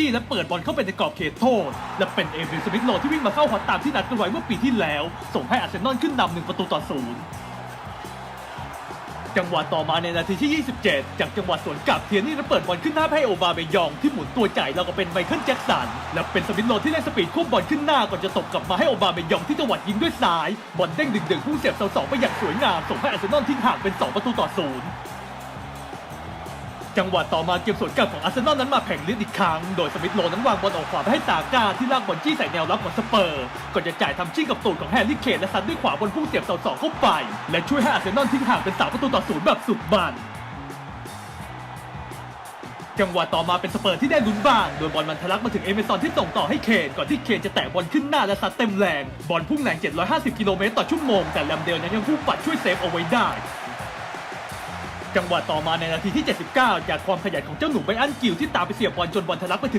ที่และเปิดบอลเข้าไปในกรอบเขตโทษ และเป็นเอวินสมิธโลที่วิ่งมาเข้าฮอตตามที่นัดกันไว้เมื่อปีที่แล้ว ส่งให้อาร์เซนอลขึ้นนำหนึ่งประตูต่อศูนย์จังหวะต่อมาในนาทีที่ 27 จากจังหวะสวนกลับเทียนี่และเปิดบอลขึ้นหน้าให้โอบาเมยองที่หมุนตัวจ่ายแล้วก็เป็นไมเคิลแจ็คสัน และเป็นสมิธโลที่เล่นสปีดควบบอลขึ้นหน้าก่อนจะตกกลับมาให้โอบาเมยองที่จังหวัดยิงด้วยซ้ายบอลเด้งดึงๆพุ่งเสียบเสาสองไปอย่างสวยงามส่งให้อาร์เซนอลทิ้งห่างเป็นสองประตูต่อศูนย์ จังหวะต่อมาเกมสวนกลับของอาร์เซนอลนั้นมาแผงฤทธิ์อีกครั้ง โดยสมิธโลนั้นวางบอลออกขวาไปให้ซาก้าที่ลากบอลจี้ใส่แนวรับของสเปอร์ ก่อนจะจ่ายทำชิ่งกับตูดของแฮร์รี่เคนและซัดด้วยขวาบนพุ่งเสียบเสาสองเข้าไป และช่วยให้อาร์เซนอลทิ้งห่างเป็นสามประตูต่อศูนย์แบบสุดมันจังหวะต่อมาเป็นสเปอร์ที่ได้ลุ้นบ้าง โดยบอลมันทะลักมาถึงเอเมซอนที่ส่งต่อให้เคนก่อนที่เคนจะแตะบอลขึ้นหน้าและซัดเต็มแรง บอลพุ่งแรง 750 กิโลเมตรต่อชั่วโมง แต่แลมเดลนั้นยังพุ่งปัดช่วยเซฟเอาไว้ได้ จังหวะต่อมาในนาทีที่ 79 จากความขยันของเจ้าหนุ่มไบอันกิลที่ตามไปเสียบบอลจนบอลทะลักไปถึง